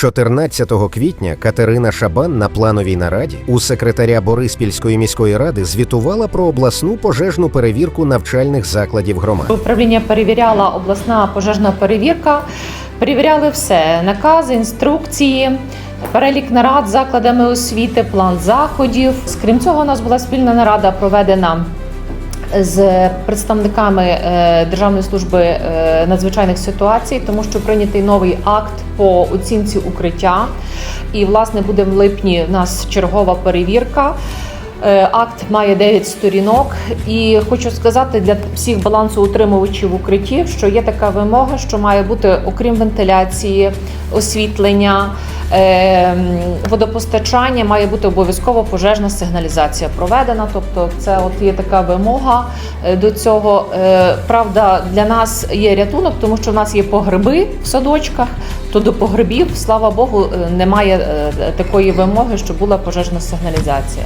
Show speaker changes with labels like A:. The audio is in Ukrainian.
A: 14 квітня Катерина Шабан на плановій нараді у секретаря Бориспільської міської ради звітувала про обласну пожежну перевірку навчальних закладів громади.
B: Управління перевіряла обласна пожежна перевірка. Перевіряли все: накази, інструкції, перелік нарад закладами освіти, план заходів. Крім цього, у нас була спільна нарада проведена. З представниками е, Державної служби е, надзвичайних ситуацій, тому що прийнятий новий акт по оцінці укриття, і власне буде в липні в нас чергова перевірка. Е, Акт має 9 сторінок, і хочу сказати для всіх балансоутримувачів укриттів, що є така вимога, що має бути, окрім вентиляції, освітлення, водопостачання, має бути обов'язково пожежна сигналізація проведена. Тобто, це от є така вимога е, до цього. Е, Правда, для нас є рятунок, тому що в нас є погреби в садочках. То до погребів, слава Богу, е, немає такої вимоги, щоб була пожежна сигналізація.